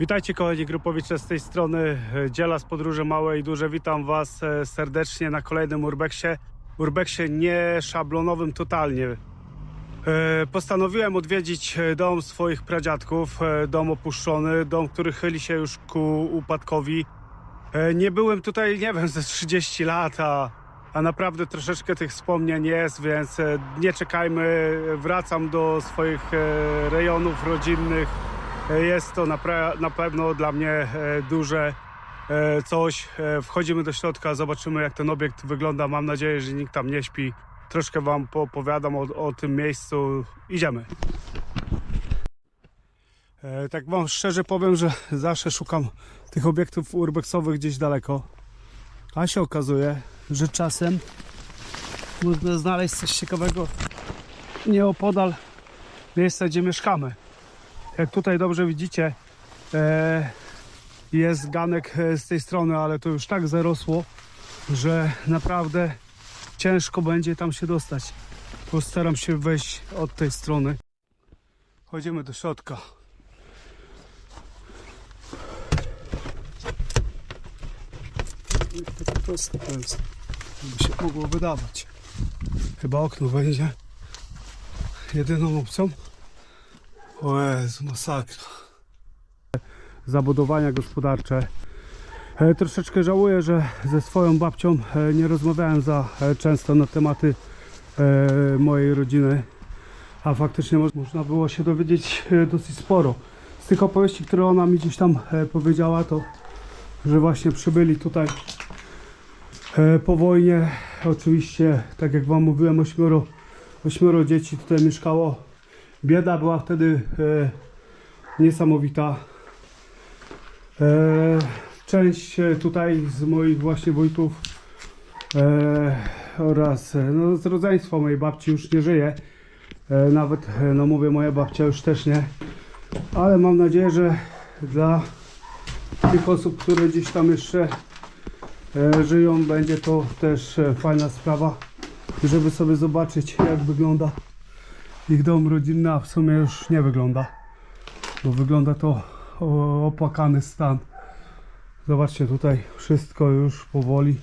Witajcie kochani grupowicze z tej strony e, Dziela z Podróży Małe i Duże. Witam Was e, serdecznie na kolejnym Urbexie. Urbexie nie szablonowym totalnie. E, Postanowiłem odwiedzić dom swoich pradziadków, dom opuszczony, dom, który chyli się już ku upadkowi. Nie byłem tutaj, nie wiem, ze 30 lat, a, a naprawdę troszeczkę tych wspomnień jest, więc nie czekajmy. Wracam do swoich rejonów rodzinnych. Jest to na pewno dla mnie e, duże e, coś. E, Wchodzimy do środka, zobaczymy jak ten obiekt wygląda. Mam nadzieję, że nikt tam nie śpi. Troszkę Wam opowiadam o, o tym miejscu. Idziemy. Tak Wam szczerze powiem, że zawsze szukam tych obiektów urbexowych gdzieś daleko. A się okazuje, że czasem można znaleźć coś ciekawego nieopodal miejsca, gdzie mieszkamy. Jak tutaj dobrze widzicie, e, jest ganek e, z tej strony, ale to już tak zarosło, że naprawdę ciężko będzie tam się dostać. Postaram się wejść od tej strony. Chodzimy do środka. Takie proste to jest, żeby się mogło wydawać. Chyba okno będzie jedyną opcją. O Jezu, masakra. Zabudowania gospodarcze. E, troszeczkę żałuję, że ze swoją babcią e, nie rozmawiałem za e, często na tematy mojej rodziny. A faktycznie mo- można było się dowiedzieć dosyć sporo. Z tych opowieści, które ona mi gdzieś tam powiedziała, to że właśnie przybyli tutaj po wojnie. Oczywiście, tak jak Wam mówiłem, ośmioro, ośmioro dzieci tutaj mieszkało. Bieda była wtedy e, niesamowita. E, część e, tutaj z moich właśnie wujków e, oraz e, no, z rodzeństwa mojej babci już nie żyje. E, nawet, e, no mówię, moja babcia już też nie. Ale mam nadzieję, że dla tych osób, które gdzieś tam jeszcze e, żyją, będzie to też fajna sprawa, żeby sobie zobaczyć, jak wygląda ich dom rodzinny, a w sumie już nie wygląda, bo wygląda to opłakany stan. Zobaczcie, tutaj wszystko już powoli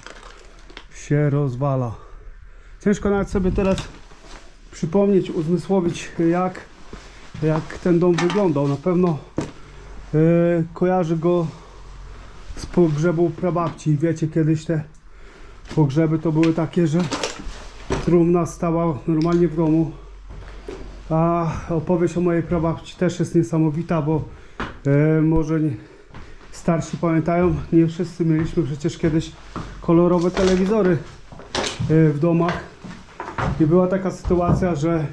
się rozwala. Ciężko nawet sobie teraz przypomnieć, uzmysłowić, jak, jak ten dom wyglądał. Na pewno e, kojarzy go z pogrzebu prababci. Wiecie, kiedyś te pogrzeby to były takie, że trumna stała normalnie w domu. A opowieść o mojej prababci też jest niesamowita, bo e, może nie, starsi pamiętają, nie wszyscy mieliśmy przecież kiedyś kolorowe telewizory e, w domach. I była taka sytuacja, że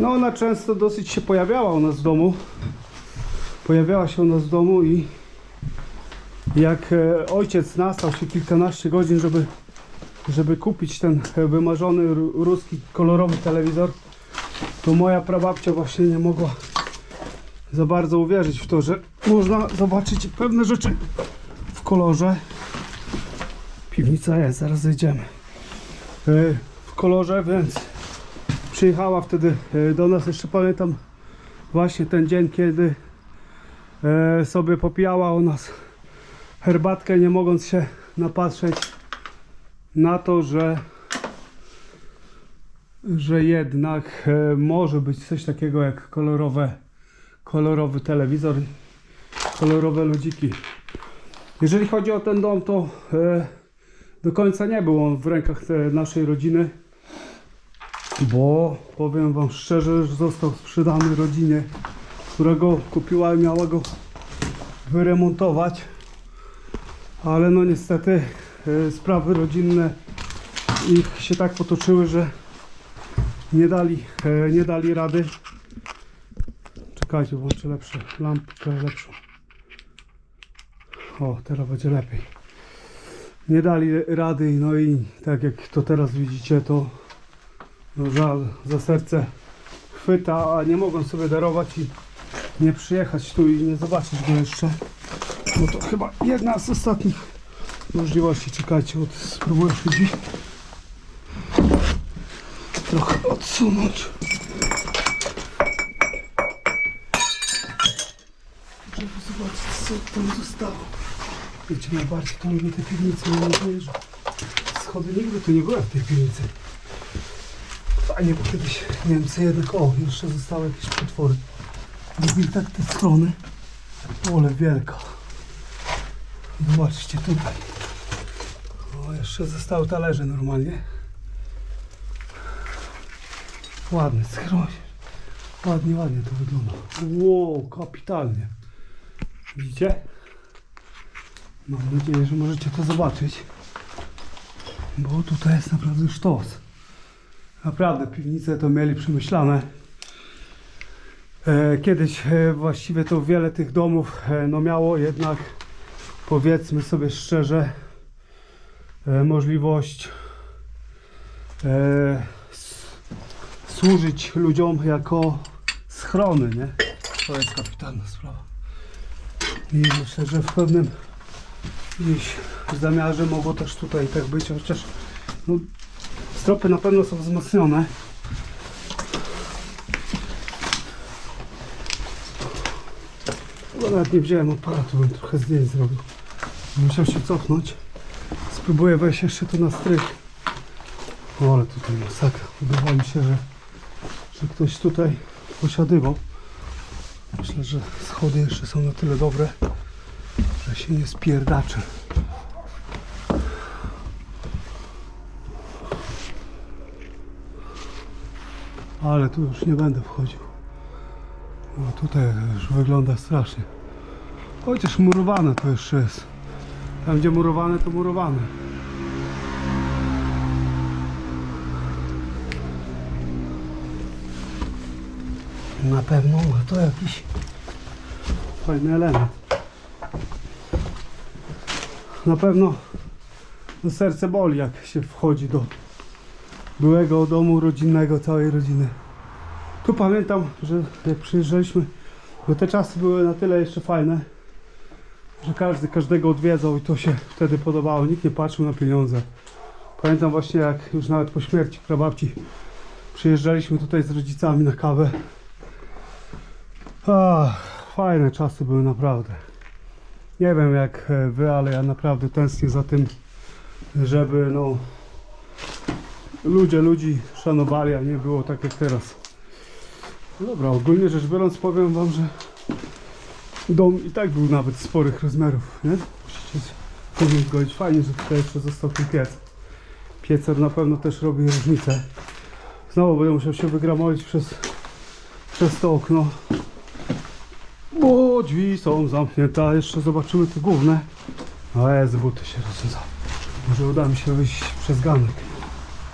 no ona często dosyć się pojawiała u nas w domu. Pojawiała się u nas w domu i jak e, ojciec nastał się kilkanaście godzin, żeby, żeby kupić ten wymarzony ru- ruski kolorowy telewizor, to moja prababcia właśnie nie mogła za bardzo uwierzyć w to, że można zobaczyć pewne rzeczy w kolorze. Piwnica jest, zaraz zejdziemy. E, W kolorze, więc przyjechała wtedy e, do nas, jeszcze pamiętam właśnie ten dzień, kiedy e, sobie popijała u nas herbatkę, nie mogąc się napatrzeć na to, że że jednak e, może być coś takiego jak kolorowe, kolorowy telewizor, kolorowe ludziki. Jeżeli chodzi o ten dom, to e, do końca nie był on w rękach naszej rodziny, bo powiem Wam szczerze, że został sprzedany rodzinie, która go kupiła i miała go wyremontować. Ale no niestety e, sprawy rodzinne ich się tak potoczyły, że nie dali, e, nie dali rady. Czekajcie, włączę lepsze, lampkę lepszą. O, teraz będzie lepiej. Nie dali rady, no i tak jak to teraz widzicie, to no żal za serce chwyta, a nie mogą sobie darować i nie przyjechać tu i nie zobaczyć go jeszcze. Bo to chyba jedna z ostatnich możliwości. Czekajcie, od, spróbuję drzwi trochę odsunąć. żeby zobaczyć co tam zostało. Wiecie, najbardziej to lubię te piwnice, mam nadzieję, że schody nigdy tu nie byłem w tej piwnicy. Fajnie, bo kiedyś Niemcy jednak, o, jeszcze zostały jakieś potwory. Robili tak te strony. Ole wielka. Zobaczcie tutaj. O, jeszcze zostały talerze normalnie. Ładny schroń. Ładnie, ładnie to wygląda. Wow, kapitalnie. Widzicie? Mam nadzieję, że możecie to zobaczyć. Bo tutaj jest naprawdę sztos. Naprawdę, piwnice to mieli przemyślane. E, Kiedyś e, właściwie to wiele tych domów e, no miało jednak powiedzmy sobie szczerze możliwość służyć ludziom jako schrony, nie? To jest kapitalna sprawa. I myślę, że w pewnym gdzieś zamiarze mogło też tutaj tak być, chociaż no, stropy na pewno są wzmocnione. Nawet nie wziąłem aparatu, bym trochę zdjęć zrobił. Musiał się cofnąć. Spróbuję wejść jeszcze tu na strych. O, ale tutaj masakra. Wydawało mi się, że, że ktoś tutaj posiadywał. Myślę, że schody jeszcze są na tyle dobre, że się nie spierdaczę. Ale tu już nie będę wchodził. No tutaj już wygląda strasznie. Chociaż murowane to jeszcze jest. Tam gdzie murowane to murowane. Na pewno ma to jakiś fajny element. Na pewno no serce boli jak się wchodzi do byłego domu rodzinnego całej rodziny. Tu pamiętam, że jak przyjeżdżaliśmy, bo te czasy były na tyle jeszcze fajne, że każdy każdego odwiedzał i to się wtedy podobało. Nikt nie patrzył na pieniądze. Pamiętam właśnie jak już nawet po śmierci prababci przyjeżdżaliśmy tutaj z rodzicami na kawę. Ach, fajne czasy były naprawdę. Nie wiem jak e, wy, ale ja naprawdę tęsknię za tym, żeby no ludzie ludzi szanowali, a nie było tak jak teraz. No dobra, ogólnie rzecz biorąc powiem wam, że dom i tak był nawet sporych rozmiarów, nie? Musicie później zgodzić. Fajnie, że tutaj jeszcze został ten piec. Piecer na pewno też robi różnicę. Znowu będę musiał się wygramować przez, przez to okno. Bo drzwi są zamknięte, a jeszcze zobaczymy te główne. O jest, buty się rozwiązały. Może uda mi się wyjść przez ganek.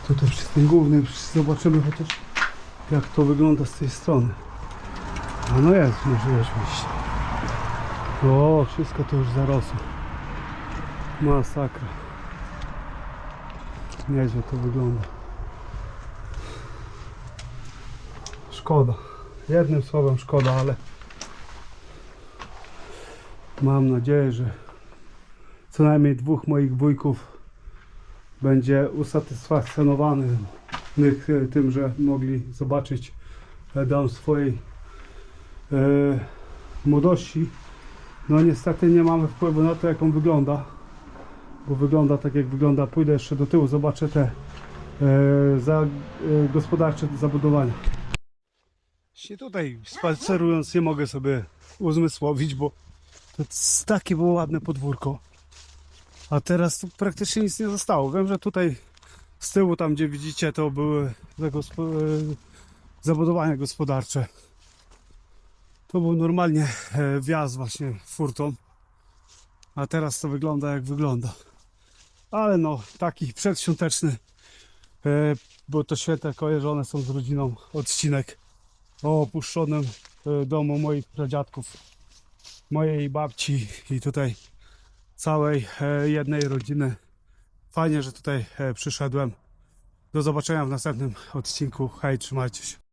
Tutaj przez ten główny zobaczymy chociaż jak to wygląda z tej strony. A no jest możliwość wyjścia. O, wszystko to już zarosło. Masakra. Nieźle to wygląda. Szkoda. Jednym słowem szkoda, ale mam nadzieję, że co najmniej dwóch moich wujków będzie usatysfakcjonowanych tym, że mogli zobaczyć e, dom swojej e, młodości. No niestety nie mamy wpływu na to jak on wygląda, bo wygląda tak jak wygląda. Pójdę jeszcze do tyłu, zobaczę te e, za, e, gospodarcze zabudowania. Właśnie tutaj spacerując nie mogę sobie uzmysłowić, bo to takie było ładne podwórko. A teraz tu praktycznie nic nie zostało. Wiem, że tutaj z tyłu, tam gdzie widzicie, to były zagospo- e, zabudowania gospodarcze. To był normalnie e, wjazd właśnie furtą. A teraz to wygląda jak wygląda. Ale no, taki przedświąteczny, e, bo to święta kojarzone są z rodziną odcinek o opuszczonym domu moich pradziadków, mojej babci i tutaj całej e, jednej rodziny. Fajnie, że tutaj e, przyszedłem. Do zobaczenia w następnym odcinku. Hej, trzymajcie się.